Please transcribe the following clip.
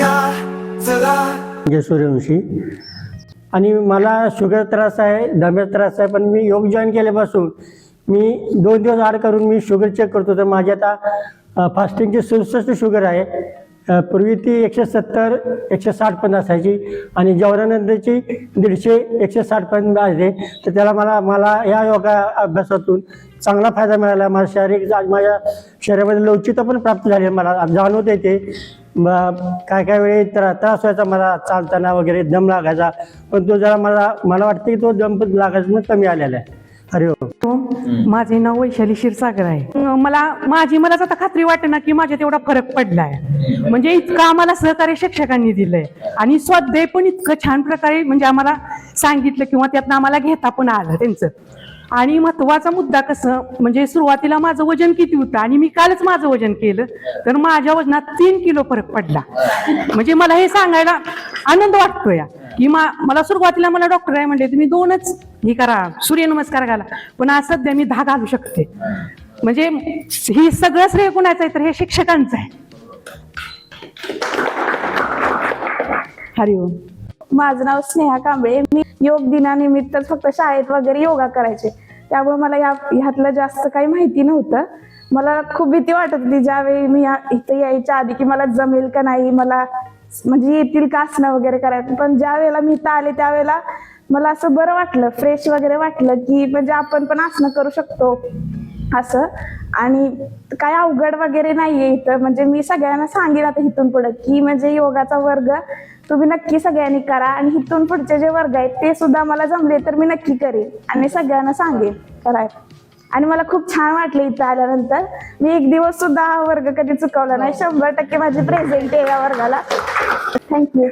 म्हणजे सूर्यवंशी आणि मला शुगर त्रास आहे दम्याचा त्रास आहे पण मी योग जॉईन केल्यापासून मी दोन दिवस आड करून मी शुगर चेक करतो तर माझी आता फास्टिंगचे फास्टिंगची सदुसष्ट शुगर आहे. पूर्वी ती एकशे सत्तर एकशे साठ पण असायची आणि जेवणानंतरची दीडशे एकशे साठ पण असते तर त्याला मला मला या योगा अभ्यासातून चांगला फायदा मिळाला. माझ्या शारीरिक माझ्या शरीरामध्ये लवचिकता पण प्राप्त झाली. आहे मला जाणवत येते काय काय वेळी त्रा त्रास व्हायचा मला चालताना वगैरे दम लागायचा. पण तो जरा मला मला वाटतं की तो दम पण लागायचा कमी आलेला आहे. अरे हो. माझे नाव वैशाली क्षीरसागर आहे. मला माझी मलाच आता खात्री वाटते ना की माझ्यात एवढा फरक पडलाय. म्हणजे इतकं आम्हाला सहकार्य शिक्षकांनी दिलंय. आणि स्वाध्याय पण इतकं छान प्रकारे म्हणजे आम्हाला सांगितलं किंवा त्यातनं आम्हाला घेता पण आलं त्यांचं. आणि महत्त्वाचा मुद्दा कसं म्हणजे सुरुवातीला माझं वजन किती होतं आणि मी कालच माझं वजन केलं तर माझ्या वजनात तीन किलो फरक पडला. म्हणजे मला हे सांगायला आनंद वाटतोय. की मा मला सुरुवातीला मला डॉक्टर आहे म्हणले तुम्ही दोनच हे करा सूर्यनमस्कार घाला. पण आज सध्या मी दहा घालू शकते. म्हणजे ही सगळं श्रेय कोणाचं आहे? तर हे शिक्षकांचं आहे. हरिओम माझं नाव स्नेहा कांबळे मी योग दिनानिमित्त फक्त शाळेत वगैरे योगा करायचे. त्यामुळे मला या ह्यातलं जास्त काही माहिती नव्हतं. मला खूप भीती वाटत होती ज्यावेळी मी इथं यायच्या आधी की मला जमेल का नाही मला म्हणजे येतील का आसनं वगैरे करायचं. पण ज्या वेळेला मी इथं आले त्यावेळेला मला असं बरं वाटलं फ्रेश वगैरे वाटलं की म्हणजे आपण पण आसनं करू शकतो असं. आणि काय अवघड वगैरे नाहीये इथं. म्हणजे मी सगळ्यांना सांगेन आता इथून पुढे की म्हणजे योगाचा वर्ग तुम्ही नक्की सगळ्यांनी करा. आणि इथून पुढचे जे वर्ग आहेत ते सुद्धा मला जमले तर मी नक्की करेन. आणि सगळ्यांना सांगेन करायला. आणि मला खूप छान वाटलं इथं आल्यानंतर. मी एक दिवस सुद्धा हा वर्ग कधी चुकवला नाही. शंभर टक्के माझी प्रेझेंट आहे या वर्गाला. थँक्यू